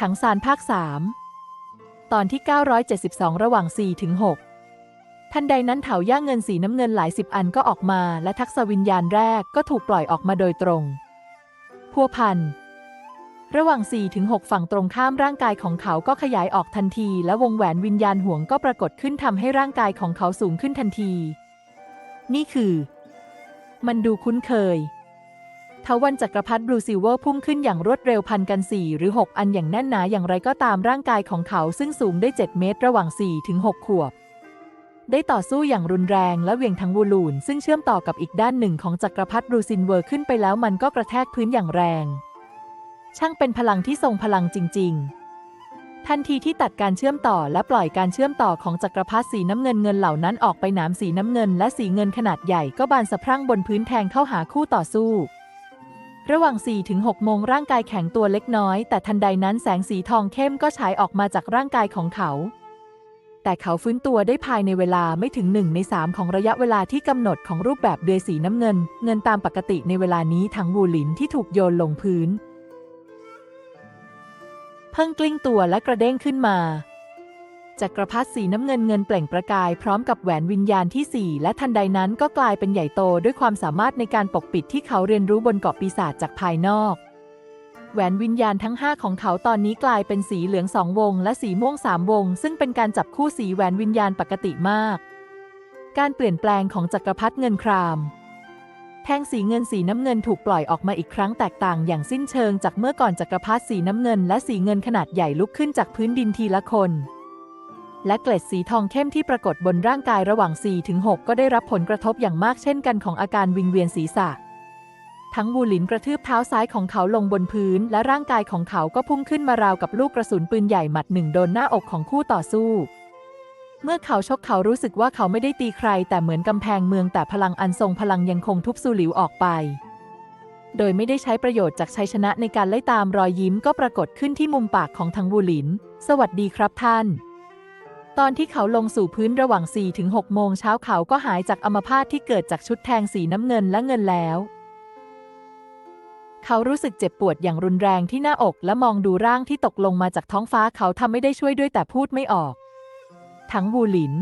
ถังซานภาค 3 ตอนที่ 972 ระหว่าง 4 ถึง 6 ทันใดนั้นเถาย่าเงินสีน้ำเงินหลายสิบอันก็ออกมา และทักษวิญญาณแรกก็ถูกปล่อยออกมาโดยตรง พัวพัน ระหว่าง 4 ถึง 6 ฝั่งตรงข้ามร่างกายของเขาก็ขยายออกทันที และวงแหวนวิญญาณห่วงก็ปรากฏขึ้นทำให้ร่างกายของเขาสูงขึ้นทันที นี่คือ มันดูคุ้นเคย ทวันจักรพรรดิบลูซิเวอร์พุ่งขึ้นอย่างรวดเร็วพันกัน 4 หรือ 6 อันอย่างแน่นหนาอย่างไรก็ตามร่างกายของเขาซึ่งสูงได้ 7 เมตรระหว่าง 4 ถึง 6 ขวบ ได้ต่อสู้อย่างรุนแรงและเหวี่ยงทั้งวูลูน ซึ่งเชื่อมต่อกับอีกด้านหนึ่งของจักรพรรดิบรูซินเวอร์ขึ้นไปแล้วมันก็กระแทกพื้นอย่างแรง ช่างเป็นพลังที่ทรงพลังจริง ๆทันทีที่ตัดการเชื่อมต่อและปล่อยการเชื่อมต่อของจักรพรรดิสีน้ำเงินเงินเหล่านั้นออกไปหนามสีน้ำเงินและสีเงินขนาดใหญ่ก็บานสะพรั่งบนพื้นแทงเข้าหาคู่ต่อสู้ ระหว่าง 4-6 โมงร่างกายแข็งตัวเล็กน้อย แต่ทันใดนั้นแสงสีทองเข้มก็ฉายออกมาจากร่างกายของเขา แต่เขาฟื้นตัวได้ภายในเวลาไม่ถึงหนึ่งในสามของระยะเวลาที่กำหนดของรูปแบบเดือยสีน้ำเงิน เงินตามปกติในเวลานี้ทั้งวูหลินที่ถูกโยนลงพื้น เพิ่งกลิ้งตัวและกระเด้งขึ้นมา จักรพรรดิสีน้ำเงินเงินเปล่งประกายพร้อมกับแหวนวิญญาณที่ 4 และทันใดนั้นก็กลายเป็นใหญ่โตด้วยความสามารถในการปกปิดที่เขาเรียนรู้บนเกาะปีศาจจากภายนอก แหวนวิญญาณทั้ง 5 ของเขาตอนนี้กลายเป็นสีเหลืองสองวง และสีม่วงสามวง ซึ่งเป็นการจับคู่สีแหวนวิญญาณปกติมาก การเปลี่ยนแปลงของจักรพรรดิเงินครามแท่งสีเงินสีน้ำเงินถูกปล่อยออกมาอีกครั้งแตกต่างอย่างสิ้นเชิงจากเมื่อก่อนจักรพรรดิสีน้ำเงิน และสีเงินขนาดใหญ่ลุกขึ้นจากพื้นดินทีละคน และเกล็ดสีทองเข้มที่ปรากฏบนร่างกายระหว่าง 4-6 ก็ได้รับผลกระทบอย่างมากเช่นกันของอาการวิงเวียนศีรษะ ทั้งวูหลินกระทืบเท้าซ้ายของเขาลงบนพื้น และร่างกายของเขาก็พุ่งขึ้นมาราวกับลูกกระสุนปืนใหญ่หมัดหนึ่งโดนหน้าอกของคู่ต่อสู้ เมื่อเขาชกเขารู้สึกว่าเขาไม่ได้ตีใคร แต่เหมือนกำแพงเมืองแต่พลังอันทรงพลังยังคงทุบสูหลิวออกไปโดยไม่ได้ใช้ประโยชน์จากชัยชนะในการไล่ตามรอยยิ้มก็ปรากฏขึ้นที่มุมปากของทั้งวูหลิน สวัสดีครับท่าน ตอนที่เขาลงสู่พื้นระหว่าง 4-6 โมงเช้าเขาก็หายจากอัมพาตที่เกิดจากชุดแทงสีน้ำเงินและเงินแล้ว เขารู้สึกเจ็บปวดอย่างรุนแรงที่หน้าอกและมองดูร่างที่ตกลงมาจากท้องฟ้าเขาทำไม่ได้ช่วยด้วยแต่พูดไม่ออก ทั้งวูหลิน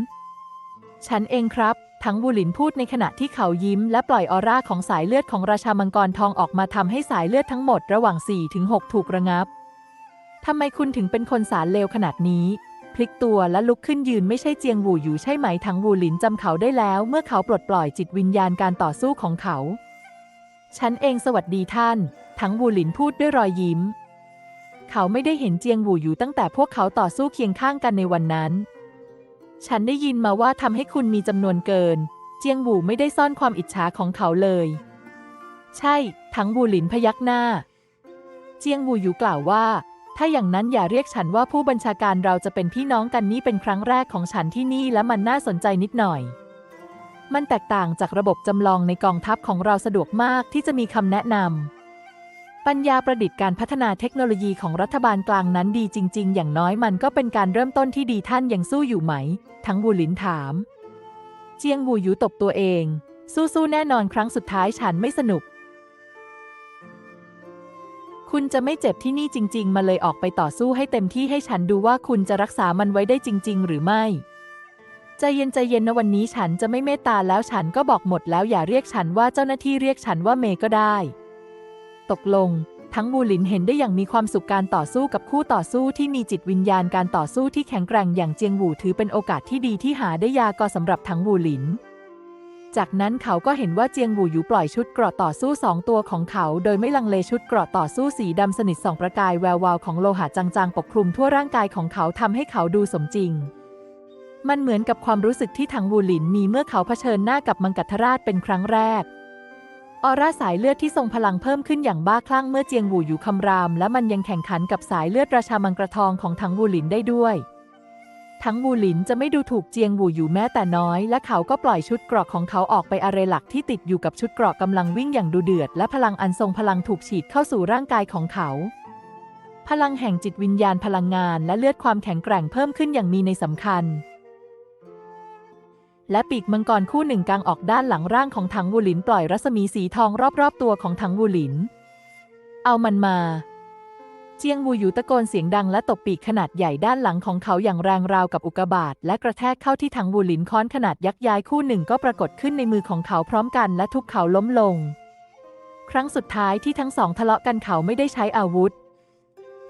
ฉันเองครับ ทั้งวูหลินพูดในขณะที่เขายิ้มและปล่อยออร่าของสายเลือดของราชามังกรทองออกมาทำให้สายเลือดทั้งหมดระหว่าง4-6ถูกระงับทำไมคุณถึงเป็นคนสารเลวขนาดนี้ พลิกตัวและลุกขึ้นยืนไม่ใช่เจียงหูอยู่ใช่ไหมทั้งวูหลินจำเขาได้แล้ว เมื่อเขาปลดปล่อยจิตวิญญาณการต่อสู้ของเขา ฉันเองสวัสดีท่าน ทั้งวูหลินพูดด้วยรอยยิ้ม เขาไม่ได้เห็นเจียงหูอยู่ตั้งแต่พวกเขาต่อสู้เคียงข้างกันในวันนั้น ฉันได้ยินมาว่าทำให้คุณมีจำนวนเกิน เจียงหูไม่ได้ซ่อนความอิจฉาของเขาเลย ใช่ ทั้งวูหลินพยักหน้า เจียงหูอยู่กล่าวว่า ถ้าอย่างนั้นอย่าเรียกฉันว่าผู้บัญชาการเราจะเป็นพี่น้องกันนี่เป็นครั้งแรกของฉันที่นี่และมันน่าสนใจนิดหน่อย มันแตกต่างจากระบบจำลองในกองทัพของเราสะดวกมากที่จะมีคำแนะนำปัญญาประดิษฐ์การพัฒนาเทคโนโลยีของรัฐบาลกลางนั้นดีจริง ๆ อย่างน้อยมันก็เป็นการเริ่มต้นที่ดีท่านยังสู้อยู่ไหม ทั้งวูหลินถาม เจียงวูหยูตบตัวเอง สู้ๆแน่นอนครั้งสุดท้ายฉันไม่สนุก คุณจะไม่เจ็บที่นี่จริง ๆ มาเลยออกไปต่อสู้ให้เต็มที่ให้ฉันดูว่าคุณจะรักษามันไว้ได้จริง ๆ หรือไม่ใจเย็นใจเย็นนะวันนี้ฉันจะไม่เมตตาแล้วฉันก็บอกหมดแล้วอย่าเรียกฉันว่าเจ้าหน้าที่เรียกฉันว่าเมย์ก็ได้ ตกลง ทั้งบูหลินเห็นได้อย่างมีความสุขการต่อสู้กับคู่ต่อสู้ที่มีจิตวิญญาณการต่อสู้ที่แข็งแกร่งอย่างเจียงหวูถือเป็นโอกาสที่ดีที่หาได้ยากก็สำหรับทั้งบูหลิน จากนั้นเขาก็เห็นว่าเจียงหูอยู่ปล่อยชุดเกราะต่อสู้สองตัวของเขา โดยไม่ลังเลชุดเกราะต่อสู้สีดำสนิทสองประกายแวววาวของโลหะจางๆ ปกคลุมทั่วร่างกายของเขาทำให้เขาดูสมจริง มันเหมือนกับความรู้สึกที่ทังวูหลินมีเมื่อเขาเผชิญหน้ากับมังกัตราชเป็นครั้งแรก ออร่าสายเลือดที่ทรงพลังเพิ่มขึ้นอย่างบ้าคลั่งเมื่อเจียงหูอยู่คำราม และมันยังแข่งขันกับสายเลือดราชามังกรทองของทังวูหลินได้ด้วย ทั้งวูหลินจะไม่ดูถูกเจียงหูอยู่แม้แต่น้อย และเขาก็ปล่อยชุดเกราะของเขาออกไปอาเรหลักที่ติดอยู่กับชุดเกราะกำลังวิ่งอย่างดูเดือด และพลังอันทรงพลังถูกฉีดเข้าสู่ร่างกายของเขา พลังแห่งจิตวิญญาณพลังงานและเลือดความแข็งแกร่งเพิ่มขึ้นอย่างมีในสำคัญ และปีกมังกรคู่หนึ่งกางออกด้านหลังร่างของถังวูหลินปล่อยรัศมีสีทองรอบๆตัวของถังวูหลิน เอามันมา เจียงวูอยู่ตะโกนเสียงดังและตบปีกขนาดใหญ่ด้านหลังของเขาอย่างแรงราวกับอุกบาตและกระแทกเข้าที่ถังวูหลินค้อนขนาดยักษ์ย้ายคู่หนึ่งก็ปรากฏขึ้นในมือของเขาพร้อมกันและทุบเขาล้มลง ครั้งสุดท้ายที่ทั้งสองทะเลาะกันเขาไม่ได้ใช้อาวุธ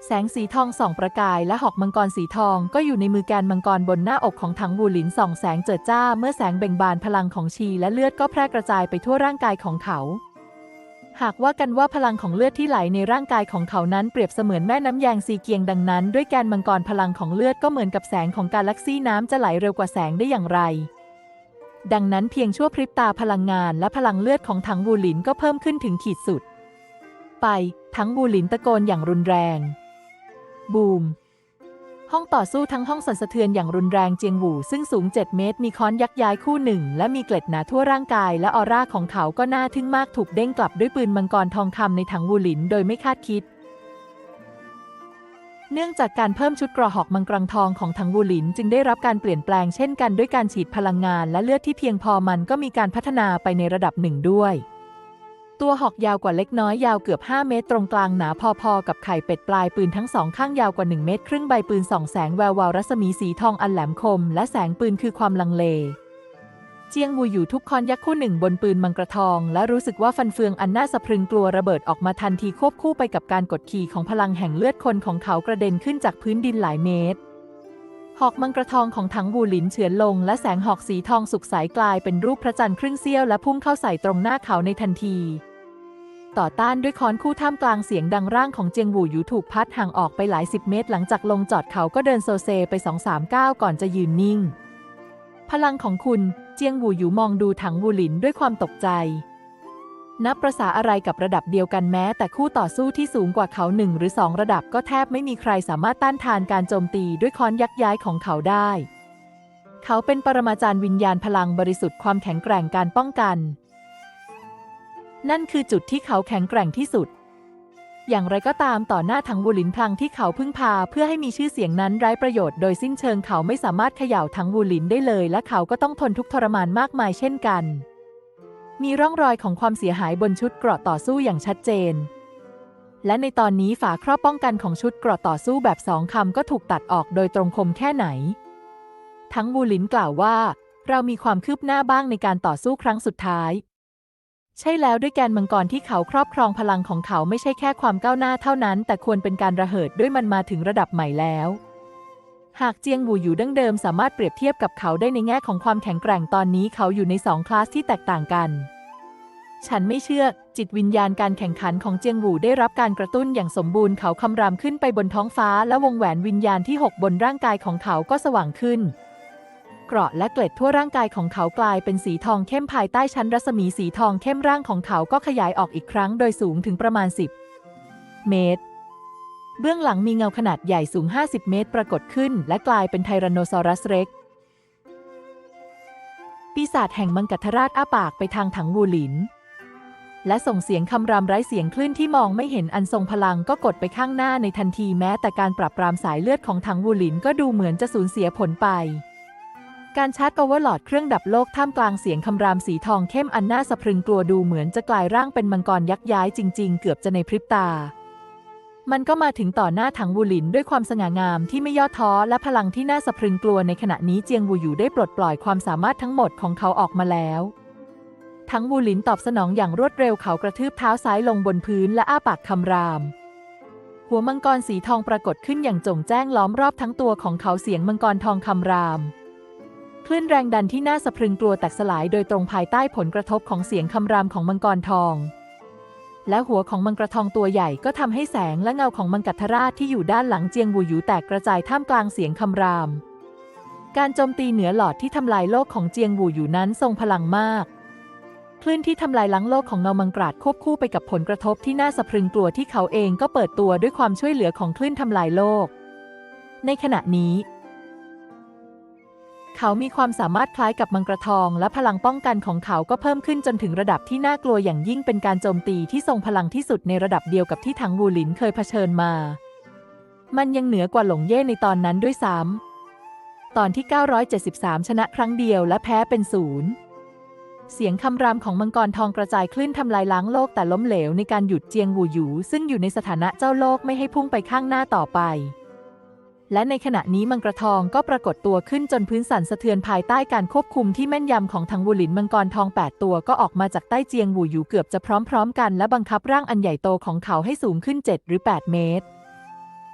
แสงสีทองส่องประกายและหอกมังกรสีทองก็อยู่ในมือแกนมังกรบนหน้าอกของถังวูหลินส่องแสงเจิดจ้า เมื่อแสงเบ่งบานพลังของชีและเลือดก็แพร่กระจายไปทั่วร่างกายของเขา หากว่ากันว่าพลังของเลือดที่ไหลในร่างกายของเขานั้นเปรียบเสมือนแม่น้ำแยงซีเกียงดังนั้น ด้วยแกนมังกรพลังของเลือดก็เหมือนกับแสงของกาแล็กซี่น้ำจะไหลเร็วกว่าแสงได้อย่างไร ดังนั้นเพียงชั่วพริบตาพลังงานและพลังเลือดของถังวูหลินก็เพิ่มขึ้นถึงขีดสุด ไป ทั้งวูหลินตะโกนอย่างรุนแรง บูม ห้องต่อสู้ทั้งห้องสั่นสะเทือนอย่างรุนแรงเจียงหวูซึ่งสูง 7 เมตร มีค้อนยักย้ายคู่หนึ่ง และมีเกล็ดหนาทั่วร่างกาย และออร่าของเขาก็น่าทึ่งมากถูกเด้งกลับด้วยปืนมังกรทองคำในถังวูหลินโดยไม่คาดคิด เนื่องจากการเพิ่มชุดกระหอกมังกรทองของถังวูหลิน จึงได้รับการเปลี่ยนแปลงเช่นกันด้วยการฉีดพลังงาน และเลือดที่เพียงพอมันก็มีการพัฒนาไปในระดับหนึ่งด้วย ตัวหอกยาวกว่าเล็กน้อยยาวเกือบ 5 เมตรตรงกลางหนาพอๆ กับไข่เป็ดปลายปืนทั้งสองข้างยาวกว่า 1 เมตร ครึ่งใบปืนส่องแสงแวววาวรัศมีสีทองอันแหลมคม และแสงปืนคือความลังเล เจียงวูอยู่ทุกคอนยักษ์คู่หนึ่งบนปืนมังกรทอง และรู้สึกว่าฟันเฟืองอันน่าสะพรึงกลัวระเบิดออกมาทันทีควบคู่ไปกับการกดขี่ของพลังแห่งเลือดคนของเขากระเด็นขึ้นจากพื้นดินหลายเมตรหอกมังกรทองของถังบูหลินเฉือนลง และแสงหอกสีทองสุกใสกลายเป็นรูปพระจันทร์ครึ่งเสี้ยวและพุ่งเข้าใส่ตรงหน้าเขาในทันที ต่อต้านด้วยค้อนคู่ท่ามกลางเสียงดังร่างของเจียงหวูอยู่ถูกพัดห่างออกไปหลายสิบเมตร หลังจากลงจอดเขาก็เดินโซเซไปสองสามก้าวก่อนจะยืนนิ่ง พลังของคุณเจียงหวูอยู่มองดูถังวูหลินด้วยความตกใจ นับประษาอะไรกับระดับเดียวกันแม้ แต่คู่ต่อสู้ที่สูงกว่าเขาหนึ่งหรือสองระดับก็แทบไม่มีใครสามารถต้านทานการโจมตีด้วยค้อนยักย้ายของเขาได้ เขาเป็นปรมาจารย์วิญญาณพลังบริสุทธิ์ความแข็งแกร่งการป้องกัน นั่นคือจุดที่เขาแข็งแกร่งที่สุด อย่างไรก็ตามต่อหน้าถังวูหลินพลังที่เขาพึ่งพาเพื่อให้มีชื่อเสียงนั้นไร้ประโยชน์โดยสิ้นเชิงเขาไม่สามารถเขย่าถังวูหลินได้เลย และเขาก็ต้องทนทุกทรมานมากมายเช่นกัน มีร่องรอยของความเสียหายบนชุดเกราะต่อสู้อย่างชัดเจน และในตอนนี้ฝาครอบป้องกันของชุดเกราะต่อสู้แบบสองคำก็ถูกตัดออกโดยตรงคมแค่ไหน ทั้งวูหลินกล่าวว่า เรามีความคืบหน้าบ้างในการต่อสู้ครั้งสุดท้าย ใช่แล้วด้วยแกนมังกรที่เขาครอบครองพลังของเขาไม่ใช่แค่ความก้าวหน้าเท่านั้น แต่ควรเป็นการระเหิดด้วยมันมาถึงระดับใหม่แล้ว หากเจียงวูอยู่ดั้งเดิมสามารถเปรียบเทียบกับเขาได้ในแง่ของความแข็งแกร่งตอนนี้เขาอยู่ในสองคลาสที่แตกต่างกัน ฉันไม่เชื่อ จิตวิญญาณการแข่งขันของเจียงวูได้รับการกระตุ้นอย่างสมบูรณ์เขาคำรามขึ้นไปบนท้องฟ้า และวงแหวนวิญญาณที่หกบนร่างกายของเขาก็สว่างขึ้น เกราะและเกล็ดทั่วร่างกายของเขากลายเป็นสีทองเข้มภายใต้ชั้นรัศมีสีทองเข้มร่างของเขาก็ขยายออกอีกครั้งโดยสูงถึงประมาณ 10 เมตร เบื้องหลังมีเงาขนาดใหญ่สูง 50 เมตร ปรากฏขึ้น และกลายเป็นไทแรนโนซอรัสเร็กปีศาจแห่งมังกัทราชอ้าปากไปทางถังวูหลิน และส่งเสียงคำรามไร้เสียงคลื่นที่มองไม่เห็นอันทรงพลังก็กดไปข้างหน้าในทันทีแม้แต่การปรับปรามสายเลือดของถังวูหลินก็ดูเหมือนจะสูญเสียผลไป การชาร์จโอเวอร์ลอดเครื่องดับโลกท่ามกลางเสียงคำรามสีทองเข้มอันน่าสะพรึงกลัวดูเหมือนจะกลายร่างเป็นมังกรยักษ์ย้ายจริง ๆ เกือบจะในพริบตา มันก็มาถึงต่อหน้าถังวูหลินด้วยความสง่างามที่ไม่ย่อท้อและพลังที่น่าสะพรึงกลัวในขณะนี้เจียงวูอยู่ได้ปลดปล่อยความสามารถทั้งหมดของเขาออกมาแล้วทั้งวูหลินตอบสนองอย่างรวดเร็วเขากระทืบเท้าซ้ายลงบนพื้นและอ้าปากคำราม หัวมังกรสีทองปรากฏขึ้นอย่างจงแจ้งล้อมรอบทั้งตัวของเขาเสียงมังกรทองคำราม คลื่นแรงดันที่น่าสะพรึงกลัวแตกสลายโดยตรงภายใต้ผลกระทบของเสียงคำรามของมังกรทอง และหัวของมังกรทองตัวใหญ่ก็ทำให้แสงและเงาของมังกัทราชที่อยู่ด้านหลังเจียงวูหยูแตกกระจายท่ามกลางเสียงคำราม การโจมตีเหนือหลอดที่ทำลายโลกของเจียงวูหยูนั้นทรงพลังมาก คลื่นที่ทำลายล้างโลกของเงามังกราดควบคู่ไปกับผลกระทบที่น่าสะพรึงกลัวที่เขาเองก็เปิดตัวด้วยความช่วยเหลือของคลื่นทำลายโลก ในขณะนี้ เขามีความสามารถคล้ายกับมังกรทอง และพลังป้องกันของเขาก็เพิ่มขึ้นจนถึงระดับที่น่ากลัวอย่างยิ่งเป็นการโจมตีที่ทรงพลังที่สุดในระดับเดียวกับที่ถังวูหลินเคยเผชิญมา มันยังเหนือกว่าหลงเย่ในตอนนั้นด้วยซ้ำตอนที่ 973 ชนะครั้งเดียวและแพ้เป็นศูนย์เสียงคำรามของมังกรทองกระจายคลื่นทำลายล้างโลกแต่ล้มเหลวในการหยุดเจียงหูหยูซึ่งอยู่ในสถานะเจ้าโลกไม่ให้พุ่งไปข้างหน้าต่อไป และในขณะนี้มังกรทองก็ปรากฏตัวขึ้นจนพื้นสั่นสะเทือนภายใต้การควบคุมที่แม่นยำของทางวูลินมังกรทอง 8 ตัวก็ออกมาจากใต้เจียงหูหยูเกือบจะพร้อมๆกันและบังคับร่างอันใหญ่โตของเขาให้สูงขึ้น 7 หรือ 8 เมตร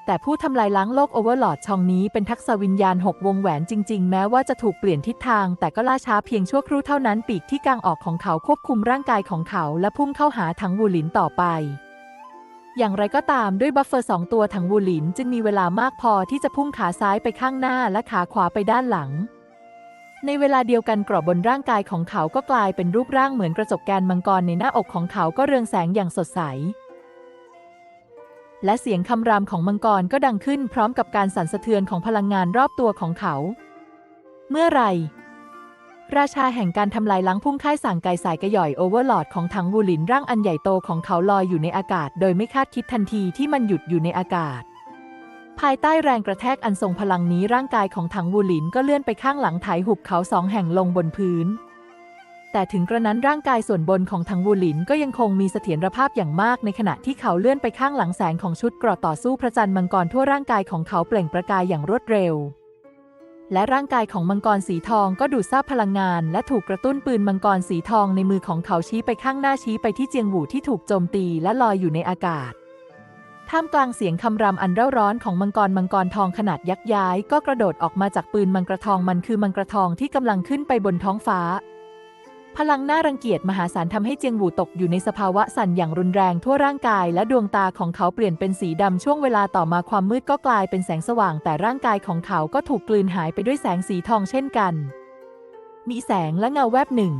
แต่ผู้ทำลายล้างโลกโอเวอร์ลอดชองนี้เป็นทักษะวิญญาณ 6 วงแหวนจริง ๆ แม้ว่าจะถูกเปลี่ยนทิศทาง แต่ก็ล่าช้าเพียงชั่วครู่เท่านั้นปีกที่กางออกของเขาควบคุมร่างกายของเขา และพุ่งเข้าหาถังวูหลินต่อไป อย่างไรก็ตามด้วยบัฟเฟอร์สองตัวถังวูหลินจึงมีเวลามากพอที่จะพุ่งขาซ้ายไปข้างหน้าและขาขวาไปด้านหลัง ในเวลาเดียวกันกรอบบนร่างกายของเขาก็กลายเป็นรูปร่างเหมือนกระจกแกนมังกรในหน้าอกของเขาก็เรืองแสงอย่างสดใส และเสียงคำรามของมังกรก็ดังขึ้นพร้อมกับการสั่นสะเทือนของพลังงานรอบตัวของเขา เมื่อไหร ราชาแห่งการทำลายล้างพุ่งค่ายสั่งไกสายกระหย่อยโอเวอร์ลอดของถังวูหลินร่างอันใหญ่โตของเขาลอยอยู่ในอากาศ โดยไม่คาดคิดทันทีที่มันหยุดอยู่ในอากาศ ภายใต้แรงกระแทกอันทรงพลังนี้ร่างกายของถังวูหลินก็เลื่อนไปข้างหลังถ่ายหุบเขาสองแห่งลงบนพื้น แต่ถึงกระนั้นร่างกายส่วนบนของถังวูหลินก็ยังคงมีเสถียรภาพอย่างมากในขณะที่เขาเลื่อนไปข้างหลังแสงของชุดเกราะต่อสู้พระจันทร์มังกรทั่วร่างกายของเขาเปล่งประกายอย่างรวดเร็ว และร่างกายของมังกรสีทองก็ดูดซาบพลังงาน และถูกกระตุ้นปืนมังกรสีทองในมือของเขาชี้ไปข้างหน้าชี้ไปที่เจียงหวูที่ถูกโจมตีและลอยอยู่ในอากาศท่ามกลางเสียงคำรามอันเร่าร้อนของมังกรมังกรทองขนาดยักษ์ย้าย ก็กระโดดออกมาจากปืนมังกรทองมันคือมังกรทองที่กำลังขึ้นไปบนท้องฟ้า พลังน่ารังเกียจมหาศาลทำให้เจียงหวูตกอยู่ในสภาวะสั่นอย่างรุนแรงทั่วร่างกาย และดวงตาของเขาเปลี่ยนเป็นสีดำช่วงเวลาต่อมาความมืดก็กลายเป็นแสงสว่าง แต่ร่างกายของเขาก็ถูกกลืนหายไปด้วยแสงสีทองเช่นกัน มีแสงและเงาแวบหนึ่ง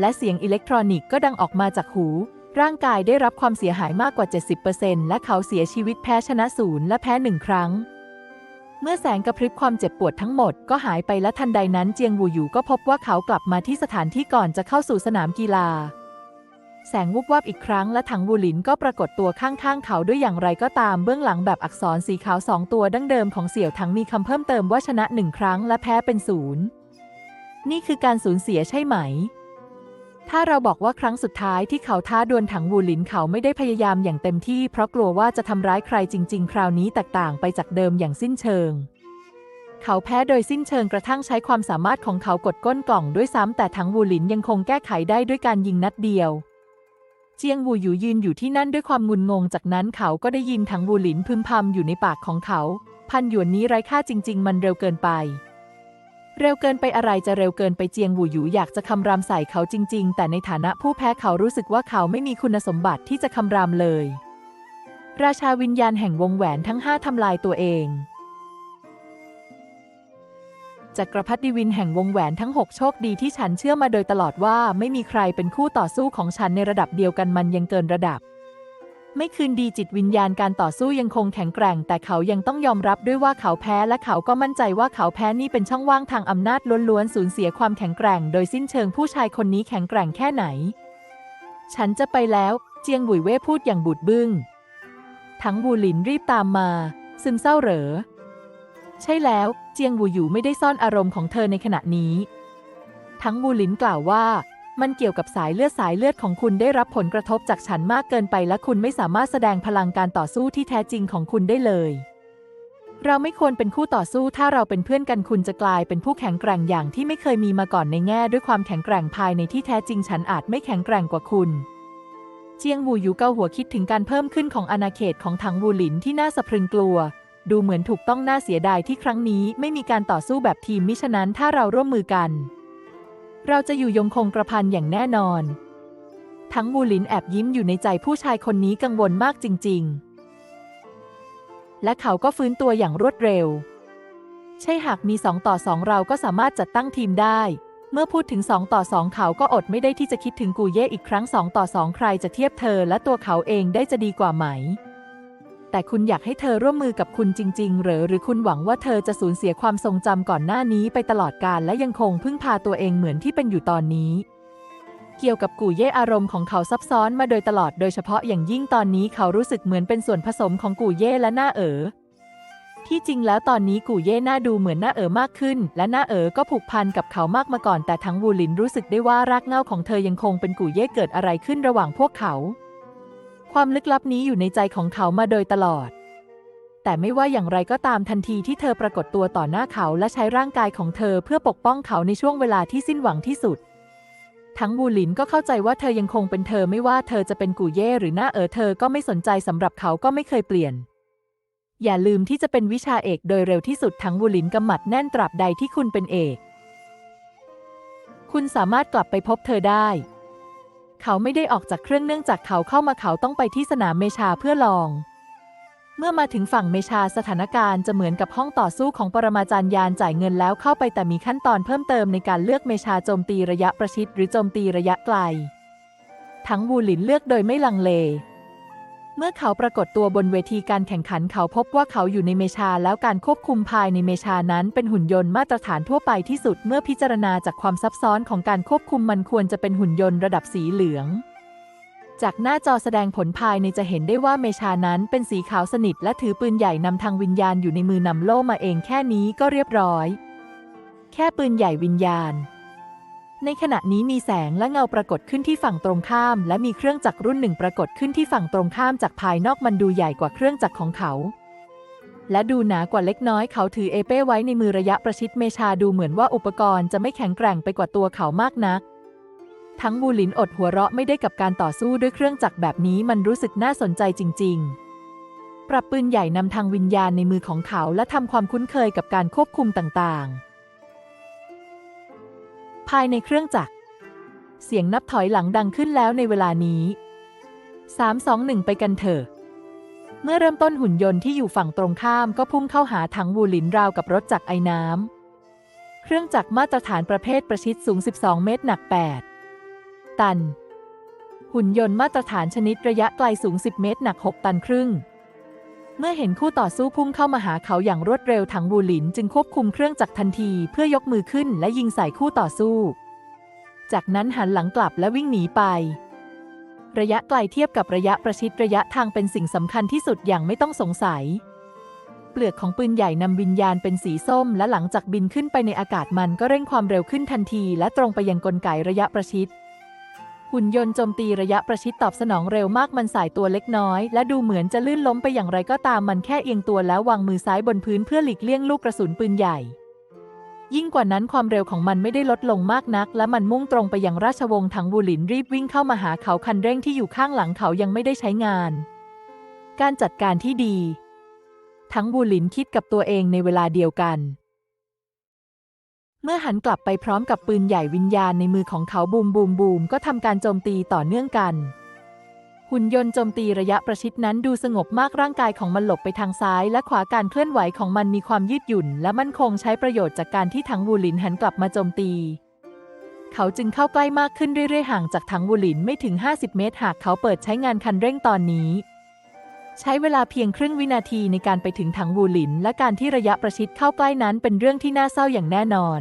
และเสียงอิเล็กทรอนิกส์ก็ดังออกมาจากหู ร่างกายได้รับความเสียหายมากกว่า 70%และเขาเสียชีวิตแพ้ชนะศูนย์และแพ้หนึ่งครั้ง เมื่อแสงกระพริบความเจ็บปวดทั้งหมดก็หายไปและทันใดนั้นเจียงวูหยูก็พบว่าเขากลับมาที่สถานที่ก่อนจะเข้าสู่สนามกีฬา แสงวุบวับอีกครั้งและถังวูหลินก็ปรากฏตัวข้างๆ เขาด้วยอย่างไรก็ตามเบื้องหลังแบบอักษรสีขาวสองตัวดั้งเดิมของเสี่ยวถังมีคำเพิ่มเติมว่าชนะหนึ่งครั้งและแพ้เป็นศูนย์นี่คือการสูญเสียใช่ไหม ถ้าเราบอกว่าครั้งสุดท้ายที่เขาท้าดวลถังวูหลินเขาไม่ได้พยายามอย่างเต็มที่ เพราะกลัวว่าจะทำร้ายใครจริง ๆ คราวนี้แตกต่างไปจากเดิมอย่างสิ้นเชิง เขาแพ้โดยสิ้นเชิงกระทั่งใช้ความสามารถของเขากดก้นกล่องด้วยซ้ำแต่ถังวูหลินยังคงแก้ไขได้ด้วยการยิงนัดเดียว เจียงวูหยูยืนอยู่ที่นั่นด้วยความงุนงง จากนั้นเขาก็ได้ยินถังวูหลินพึมพำอยู่ในปากของเขา พันหยวนนี้ไร้ค่าจริง ๆ มันเร็วเกินไป เร็วเกินไปอะไรจะเร็วเกินไปเจียงหูหยูอยากจะคำรามใส่เขาจริง ๆ แต่ในฐานะผู้แพ้เขารู้สึกว่าเขาไม่มีคุณสมบัติที่จะคำรามเลย ราชาวิญญาณแห่งวงแหวนทั้งห้าทำลายตัวเองจักรพรรดิวินแห่งวงแหวนทั้งหกโชคดีที่ฉันเชื่อมาโดยตลอดว่าไม่มีใครเป็นคู่ต่อสู้ของฉันในระดับเดียวกันมันยังเกินระดับ ไม่คืนดีจิตวิญญาณการต่อสู้ยังคงแข็งแกร่ง แต่เขายังต้องยอมรับด้วยว่าเขาแพ้และเขาก็มั่นใจว่าเขาแพ้นี่เป็นช่องว่างทางอำนาจล้วนๆสูญเสียความแข็งแกร่ง โดยสิ้นเชิงผู้ชายคนนี้แข็งแกร่งแค่ไหน ฉันจะไปแล้ว เจียงบุยเว่พูดอย่างบูดบึ้ง ทั้งบูหลินรีบตามมา ซึมเศร้าเหรอ ใช่แล้ว เจียงบูหยูไม่ได้ซ่อนอารมณ์ของเธอในขณะนี้ ทั้งบูหลินกล่าวว่า มันเกี่ยวกับสายเลือดสายเลือดของคุณได้รับผลกระทบจากฉันมากเกินไปและคุณไม่สามารถแสดงพลังการต่อสู้ที่แท้จริงของคุณได้เลย เราไม่ควรเป็นคู่ต่อสู้ถ้าเราเป็นเพื่อนกันคุณจะกลายเป็นผู้แข็งแกร่งอย่างที่ไม่เคยมีมาก่อนในแง่ด้วยความแข็งแกร่งภายในที่แท้จริงฉันอาจไม่แข็งแกร่งกว่าคุณเจียงวูหยูเกาหัวคิดถึงการเพิ่มขึ้นของอาณาเขตของถังวูหลินที่น่าสะพรึงกลัว ดูเหมือนถูกต้องน่าเสียดายที่ครั้งนี้ไม่มีการต่อสู้แบบทีมมิฉะนั้นถ้าเราร่วมมือกัน เราจะอยู่ยงคงกระพันอย่างแน่นอน ทั้งวูหลินแอบยิ้มอยู่ในใจผู้ชายคนนี้กังวลมากจริง ๆ และเขาก็ฟื้นตัวอย่างรวดเร็ว ใช่หากมีสองต่อสองเราก็สามารถจัดตั้งทีมได้ เมื่อพูดถึงสองต่อสองเขาก็อดไม่ได้ที่จะคิดถึงกูเย่อีกครั้งสองต่อสองใครจะเทียบเธอและตัวเขาเองได้จะดีกว่าไหม แต่คุณอยากให้เธอร่วมมือกับคุณจริง ๆ หรือหรือคุณหวังว่าเธอจะสูญเสียความทรงจำก่อนหน้านี้ไปตลอดกาลและยังคงพึ่งพาตัวเองเหมือนที่เป็นอยู่ตอนนี้ เกี่ยวกับกู่เย่อารมณ์ของเขาซับซ้อนมาโดยตลอดโดยเฉพาะอย่างยิ่งตอนนี้เขารู้สึกเหมือนเป็นส่วนผสมของกู่เย่และหน้าเอ๋อที่จริงแล้วตอนนี้กูเย่หน้าดูเหมือนหน้าเอ๋อมากขึ้น และหน้าเอ๋อก็ผูกพันกับเขามากมาก่อน แต่ทั้งวูลินรู้สึกได้ว่ารากเหง้าของเธอยังคงเป็นกูเย่เกิดอะไรขึ้นระหว่างพวกเขา ความลึกลับนี้อยู่ในใจของเขามาโดยตลอด แต่ไม่ว่าอย่างไรก็ตามทันทีที่เธอปรากฏตัวต่อหน้าเขาและใช้ร่างกายของเธอเพื่อปกป้องเขาในช่วงเวลาที่สิ้นหวังที่สุด ทั้งบูหลินก็เข้าใจว่าเธอยังคงเป็นเธอไม่ว่าเธอจะเป็นกูเย่หรือหน้าเอ๋อเธอก็ไม่สนใจสำหรับเขาก็ไม่เคยเปลี่ยน อย่าลืมที่จะเป็นวิชาเอกโดยเร็วที่สุดทั้งบูหลินกำหมัดแน่นตราบใดที่คุณเป็นเอก คุณสามารถกลับไปพบเธอได้ เขาไม่ได้ออกจากเครื่องเนื่องจากเขาเข้ามาเขาต้องไปที่สนามเมชาเพื่อลอง เมื่อมาถึงฝั่งเมชาสถานการณ์จะเหมือนกับห้องต่อสู้ของปรมาจารย์ยานจ่ายเงินแล้วเข้าไปแต่มีขั้นตอนเพิ่มเติมในการเลือกเมชาโจมตีระยะประชิดหรือโจมตีระยะไกล ทั้งวูหลินเลือกโดยไม่ลังเล เมื่อเขาปรากฏตัวบนเวทีการแข่งขันเขาพบว่าเขาอยู่ในเมชาแล้วการควบคุมภายในเมชานั้นเป็นหุ่นยนต์มาตรฐานทั่วไปที่สุดเมื่อพิจารณาจากความซับซ้อนของการควบคุมมันควรจะเป็นหุ่นยนต์ระดับสีเหลือง จากหน้าจอแสดงผลภายในจะเห็นได้ว่าเมชานั้นเป็นสีขาวสนิทและถือปืนใหญ่นำทางวิญญาณอยู่ในมือนำโล่มาเองแค่นี้ก็เรียบร้อย แค่ปืนใหญ่วิญญาณ ในขณะนี้มีแสงและเงาปรากฏขึ้นที่ฝั่งตรงข้าม และมีเครื่องจักรรุ่นหนึ่งปรากฏขึ้นที่ฝั่งตรงข้ามจากภายนอกมันดูใหญ่กว่าเครื่องจักรของเขา และดูหนากว่าเล็กน้อยเขาถือเอเป้ไว้ในมือระยะประชิดเมชาดูเหมือนว่าอุปกรณ์จะไม่แข็งแกร่งไปกว่าตัวเขามากนัก ทั้งบูลินอดหัวเราะไม่ได้กับการต่อสู้ด้วยเครื่องจักรแบบนี้มันรู้สึกน่าสนใจจริง ๆปรับปืนใหญ่นำทางวิญญาณในมือของเขาและทำความคุ้นเคยกับการควบคุมต่างๆ ภายในเครื่องจักร เสียงนับถอยหลังดังขึ้นแล้วในเวลานี้ 3 2 1 ไปกันเถอะ เมื่อเริ่มต้นหุ่นยนต์ที่อยู่ฝั่งตรงข้ามก็พุ่งเข้าหาถังวูลินราวกับรถจักรไอ้น้ำ เครื่องจักรมาตรฐานประเภทประชิดสูง 12 เมตรหนัก 8 ตัน หุ่นยนต์มาตรฐานชนิดระยะไกลสูง 10 เมตรหนัก 6 ตันครึ่ง เมื่อเห็นคู่ต่อสู้พุ่งเข้ามาหาเขาอย่างรวดเร็วถังวูหลินจึงควบคุมเครื่องจักรทันทีเพื่อยกมือขึ้นและยิงใส่คู่ต่อสู้ จากนั้นหันหลังกลับและวิ่งหนีไป ระยะไกลเทียบกับระยะประชิดระยะทางเป็นสิ่งสำคัญที่สุดอย่างไม่ต้องสงสัย เปลือกของปืนใหญ่นำวิญญาณเป็นสีส้ม และหลังจากบินขึ้นไปในอากาศมันก็เร่งความเร็วขึ้นทันที และตรงไปยังกลไกระยะประชิด หุ่นยนต์โจมตีระยะประชิดตอบสนองเร็วมากมันสายตัวเล็กน้อย และดูเหมือนจะลื่นล้มไปอย่างไรก็ตามมันแค่เอียงตัวแล้ววางมือซ้ายบนพื้นเพื่อหลีกเลี่ยงลูกกระสุนปืนใหญ่ ยิ่งกว่านั้นความเร็วของมันไม่ได้ลดลงมากนัก และมันมุ่งตรงไปยังราชวงศ์ถังบูหลินรีบวิ่งเข้ามาหาเขาคันเร่งที่อยู่ข้างหลังเขายังไม่ได้ใช้งาน การจัดการที่ดี ทั้งบูหลินคิดกับตัวเองในเวลาเดียวกัน เมื่อหันกลับไปพร้อมกับปืนใหญ่วิญญาณในมือของเขาบูมบูมบูมก็ทำการโจมตีต่อเนื่องกัน หุ่นยนต์โจมตีระยะประชิดนั้นดูสงบมากร่างกายของมันหลบไปทางซ้าย และขวาการเคลื่อนไหวของมันมีความยืดหยุ่น และมั่นคงใช้ประโยชน์จากการที่ถังวูหลินหันกลับมาโจมตี เขาจึงเข้าใกล้มากขึ้นเรื่อยๆห่างจากถังวูหลินไม่ถึง 50 เมตร หากเขาเปิดใช้งานคันเร่งตอนนี้ ใช้เวลาเพียงครึ่งวินาทีในการไปถึงถังวูหลิน และการที่ระยะประชิดเข้าใกล้นั้นเป็นเรื่องที่น่าเศร้าอย่างแน่นอน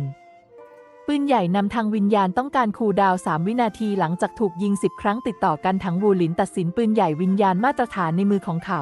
ปืนใหญ่นำทางวิญญาณต้องการคูดาว 3 วินาทีหลังจากถูกยิง 10 ครั้งติดต่อกันถังวูหลินตัดสินปืนใหญ่วิญญาณมาตรฐานในมือของเขา